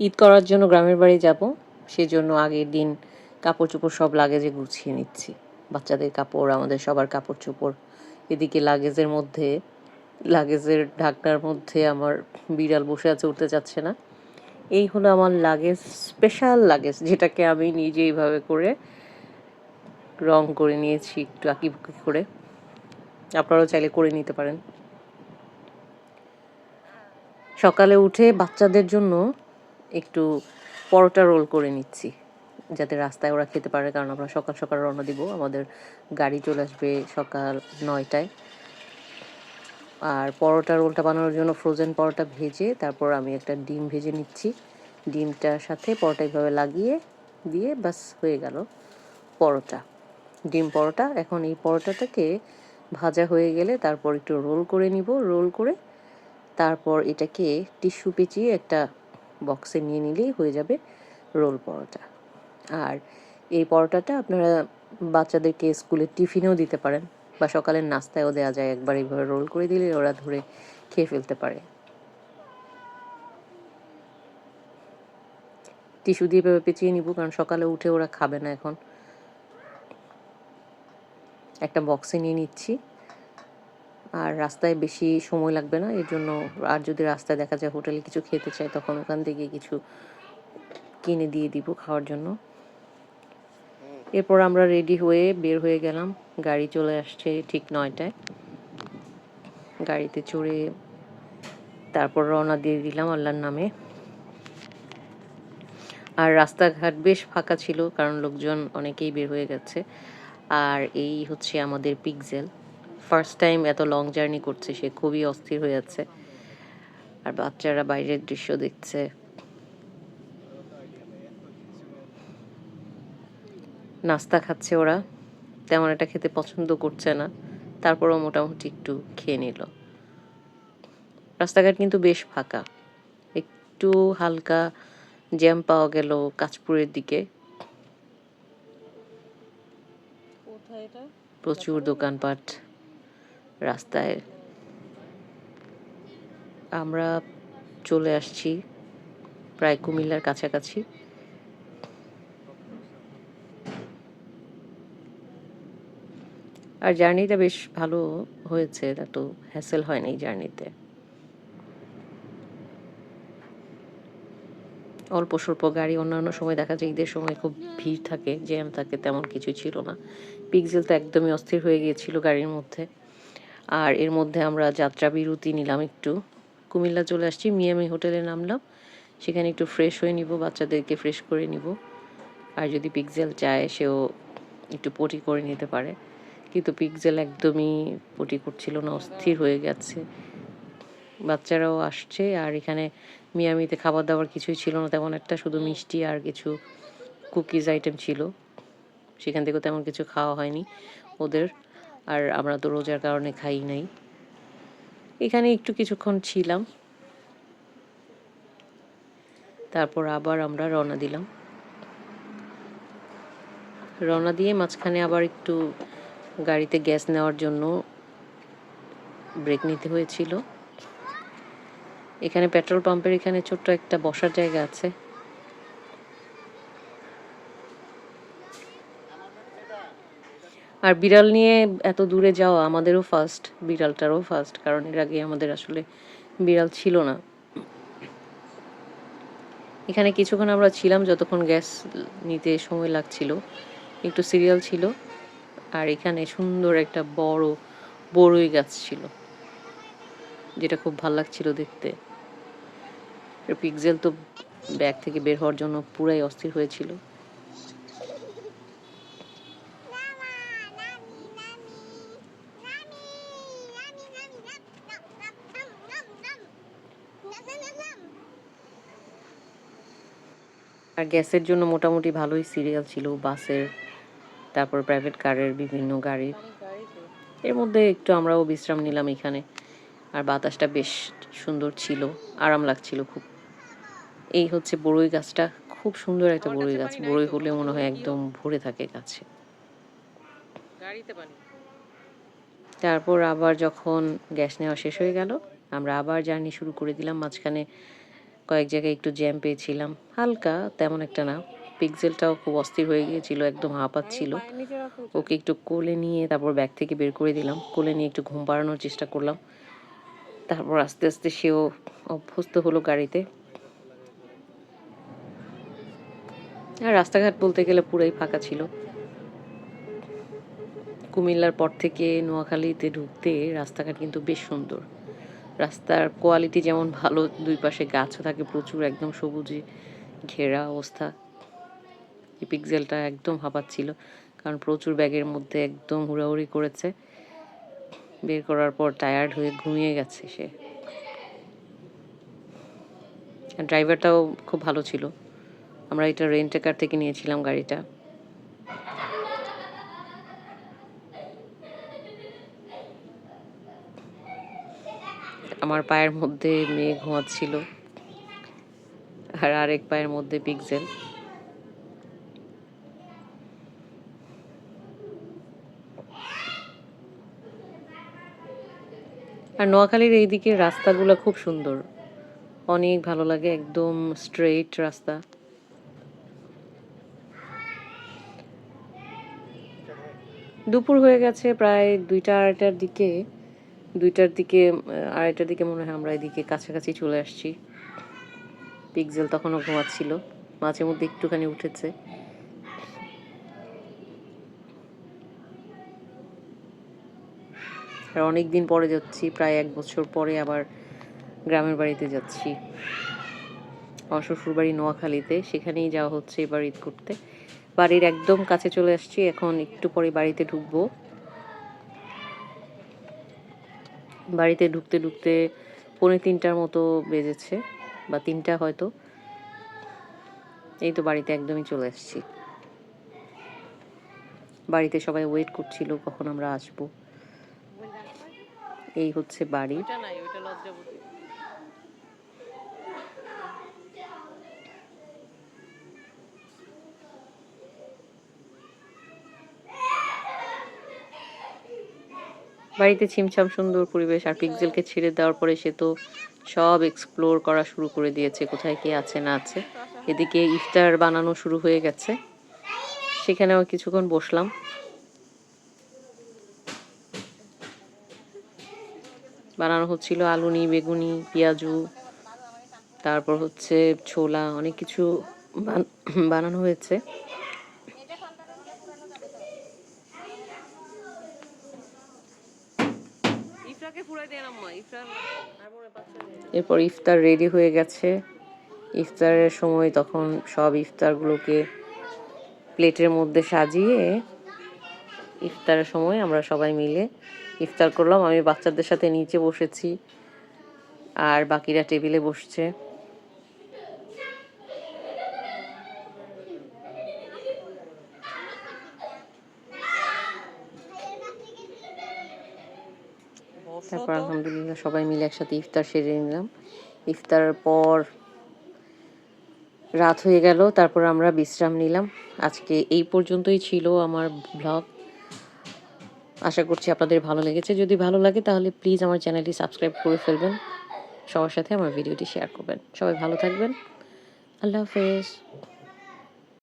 ঈদ করার জন্য গ্রামের বাড়ি যাব, সেজন্য আগের দিন কাপড় চোপড় সব লাগেজে গুছিয়ে নিচ্ছি। বাচ্চাদের কাপড়, আমাদের সবার কাপড় চোপড় এদিকে লাগেজের মধ্যে লাগেজের ঢাকনার মধ্যে আমার বিড়াল বসে আছে উঠতে চাচ্ছে না। এই হলো আমার লাগেজ স্পেশাল লাগেজ যেটাকে আমি নিজে এইভাবে করে রং করে নিয়েছি, একটু আঁকিবুকি করে। আপনারাও চাইলে করে নিতে পারেন। সকালে উঠে বাচ্চাদের জন্য একটু পরোটা রোল করে নিচ্ছি, যাতে রাস্তায় ওরা খেতে পারে, কারণ আমরা সকাল সকাল রওনা দিব। আমাদের গাড়ি চলে আসবে সকাল নয়টায়। আর পরোটা রোলটা বানানোর জন্য ফ্রোজেন পরোটা ভেজে তারপর আমি একটা ডিম ভেজে নিচ্ছি। ডিমটার সাথে পরোটা এইভাবে লাগিয়ে দিয়ে বাস হয়ে গেল পরোটা। ডিম পরোটা, এখন এই পরোটাটাকে ভাজা হয়ে গেলে তারপর একটু রোল করে নিব, রোল করে তারপর এটাকে টিস্যু পেঁচিয়ে একটা বক্সে নিয়ে নিলেই হয়ে যাবে রোল পরোটা। আর এই পরোটাটা আপনারা বাচ্চাদেরকে স্কুলে টিফিনেও দিতে পারেন বা সকালের নাস্তায়ও দেওয়া যায়, একবার এইভাবে রোল করে দিলে ওরা ধরে খেয়ে ফেলতে পারে। টিস্যু দিয়ে এভাবে পেঁচিয়ে নিব, কারণ সকালে উঠে ওরা খাবে না এখন। একটা বক্সে নিয়ে নিচ্ছি। আর রাস্তায় বেশি সময় লাগবে না, এর জন্য আর যদি রাস্তায় দেখা যায় হোটেলে কিছু খেতে চাই তখন ওখান থেকে কিছু কিনে দিয়ে দিব খাওয়ার জন্য। এরপর আমরা রেডি হয়ে বের হয়ে গেলাম, গাড়ি চলে আসছে ঠিক নয়টায়। গাড়িতে চড়ে তারপর রওনা দিয়ে দিলাম আল্লাহর নামে। আর রাস্তাঘাট বেশ ফাঁকা ছিল, কারণ লোকজন অনেকেই বের হয়ে গেছে। আর এই হচ্ছে আমাদের পিকজেল ফার্স্ট টাইম এত লং জার্নি করছে সে খুবই অস্থির হয়ে যাচ্ছে। আর বাচ্চারা বাইরের দৃশ্য দেখছে। নাস্তা খাচ্ছে ওরা। তেমন একটা খেতে পছন্দ করছে না। তারপরও মোটামুটি একটু খেয়ে নিল। রাস্তাঘাট কিন্তু বেশ ফাঁকা। একটু হালকা জ্যাম পাওয়া গেল কাঁচপুরের দিকে। প্রচুর দোকানপাট। রাস্তায় আমরা চলে আসছি, প্রায় কুমিল্লার কাছাকাছি। আর জার্নিটা বেশ ভালো হয়েছে এত হ্যাসেল হয়নি জার্নিতে। অল্প স্বল্প গাড়ি, অন্যান্য সময় দেখা যায় ঈদের সময় খুব ভিড় থাকে, জ্যাম থাকে, তেমন কিছু ছিল না। পিকজেল তো একদমই অস্থির হয়ে গিয়েছিল গাড়ির মধ্যে। আর এর মধ্যে আমরা যাত্রা বিরতি নিলাম একটু। কুমিল্লা চলে আসছি, মিয়ামি হোটেলে নামলাম। সেখানে একটু ফ্রেশ হয়ে নিব, বাচ্চাদেরকে ফ্রেশ করে নিব। আর যদি পিকজেল চায়, সেও একটু পটি করে নিতে পারে। কিন্তু পিকজেল একদমই পটি করছিল না, অস্থির হয়ে গেছে। বাচ্চারাও আসছে, আর এখানে মিয়ামিতে খাবার দাবার কিছুই ছিল না, তেমন একটা শুধু মিষ্টি আর কিছু কুকিজ আইটেম ছিল। সেখান থেকেও তেমন কিছু খাওয়া হয়নি ওদের। আর আমরা তো রোজার কারণে খাই নাই। এখানে একটু কিছুক্ষণ ছিলাম। তারপর আবার আমরা রওনা দিলাম। রওনা দিয়ে মাঝখানে আবার একটু গাড়িতে গ্যাস নেওয়ার জন্য ব্রেক নিতে হয়েছিল। এখানে পেট্রোল পাম্পের এখানে ছোট্ট একটা বসার জায়গা আছে। আর বিড়াল নিয়ে এত দূরে যাওয়া আমাদেরও ফার্স্ট বিড়ালটারও ফার্স্ট কারণ এর আগে আমাদের আসলে বিড়াল ছিল না। এখানে কিছুক্ষণ আমরা ছিলাম যতক্ষণ গ্যাস নিতে সময় লাগছিল। একটু সিরিয়াল ছিল, আর এখানে সুন্দর একটা বড় বড়ই গাছ ছিল, যেটা খুব ভালো লাগছিল দেখতে। পিকজেল তো ব্যাগ থেকে বের হওয়ার জন্য পুরাই অস্থির হয়েছিল। আর গ্যাসের জন্য মোটামুটি ভালোই সিরিয়াল ছিল বাসের তারপর প্রাইভেট কারের বিভিন্ন গাড়ির এর মধ্যে একটু আমরাও বিশ্রাম নিলাম এখানে। আর বাতাসটা বেশ সুন্দর ছিল আরাম লাগছিল খুব। এই হচ্ছে বড়ই গাছটা খুব সুন্দর একটা বড়ই গাছ বড়ই হলে মনে হয় একদম ভরে থাকে গাছে। তারপর আবার যখন গ্যাস নেওয়া শেষ হয়ে গেল আমরা আবার জার্নি শুরু করে দিলাম মাঝখানে কয়েক জায়গায় একটু জ্যাম পেয়েছিলাম। হালকা তেমন একটা না। পিক্সেলটাও খুব অস্থির হয়ে গিয়েছিল একদম হাঁপাচ্ছিল। ওকে একটু কোলে নিয়ে তারপর ব্যাগ থেকে বের করে দিলাম। কোলে নিয়ে একটু ঘুম পাড়ানোর চেষ্টা করলাম। তারপর আস্তে আস্তে সেও অভ্যস্ত হলো গাড়িতে। আর রাস্তাঘাট বলতে গেলে পুরাই ফাঁকা ছিল। কুমিল্লার পর থেকে নোয়াখালীতে ঢুকতে রাস্তাঘাট কিন্তু বেশ সুন্দর। রাস্তার কোয়ালিটি যেমন ভালো, দুই পাশে গাছও থাকে প্রচুর, একদম সবুজে ঘেরা অবস্থা। এই পিক্সেলটা একদম হাঁপাচ্ছিল, কারণ প্রচুর ব্যাগের মধ্যে একদম হুড়াহুড়ি করেছে। বের করার পর টায়ার্ড হয়ে ঘুমিয়ে গেছে সে। ড্রাইভারটাও খুব ভালো ছিল। আমরা এটা রেন্টে কার থেকে নিয়েছিলাম গাড়িটা। আমার পায়ের মধ্যে মেয়ে ঘুমাচ্ছিল আর আরেক পায়ের মধ্যে পিকজেল। আর নোয়াখালীর এইদিকে রাস্তাগুলো খুব সুন্দর। অনেক ভালো লাগে, একদম স্ট্রেট রাস্তা। দুপুর হয়ে গেছে প্রায় দুইটা আড়াইটার দিকে। দুইটার দিকে আড়াইটার দিকে মনে হয় আমরা এদিকে কাছাকাছি চলে আসছি। পিক্সেল তখনও ঘুমাচ্ছিল। মাঝে মধ্যে একটুখানি উঠেছে। আর অনেক দিন পরে যাচ্ছি, প্রায় এক বছর পরে আবার গ্রামের বাড়িতে যাচ্ছি। আমার শ্বশুর বাড়ি নোয়াখালীতে, সেখানেই যাওয়া হচ্ছে এবার ঈদ করতে। বাড়ির একদম কাছে চলে আসছি, এখন একটু পরে বাড়িতে ঢুকবো। বাড়িতে ঢুকতে ঢুকতে পৌনে তিনটার মতো বেজেছে, বা তিনটা হয়তো। এই তো বাড়িতে একদমই চলে আসছি বাড়িতে সবাই ওয়েট করছিল কখন আমরা আসব। এই হচ্ছে বাড়ি। বাড়িতে ছিমছাম সুন্দর পরিবেশ আর পিক্সেলকে ছেড়ে দেওয়ার পরে সে তো সব এক্সপ্লোর করা শুরু করে দিয়েছে, কোথায় কি আছে না আছে। এদিকে ইফতার বানানো শুরু হয়ে গেছে। সেখানেও কিছুক্ষণ বসলাম। বানানো হচ্ছিল আলুনি, বেগুনি, পেঁয়াজু, তারপর হচ্ছে ছোলা, অনেক কিছু বান- বানানো হয়েছে। এরপর ইফতার রেডি হয়ে গেছে। ইফতারের সময় তখন সব ইফতারগুলোকে প্লেটের মধ্যে সাজিয়ে ইফতারের সময় আমরা সবাই মিলে ইফতার করলাম। আমি বাচ্চাদের সাথে নিচে বসেছি আর বাকিরা টেবিলে বসছে। তারপর আলহামদুলিল্লাহ সবাই মিলে একসাথে ইফতার সেরে নিলাম। ইফতারের পর রাত হয়ে গেল তারপর আমরা বিশ্রাম নিলাম। আজকে এই পর্যন্তই ছিল আমার ব্লগ। আশা করছি আপনাদের ভালো লেগেছে। যদি ভালো লাগে তাহলে প্লিজ আমার চ্যানেলটি সাবস্ক্রাইব করে ফেলবেন। সবার সাথে আমার ভিডিওটি শেয়ার করবেন। সবাই ভালো থাকবেন। আল্লাহ হাফেজ।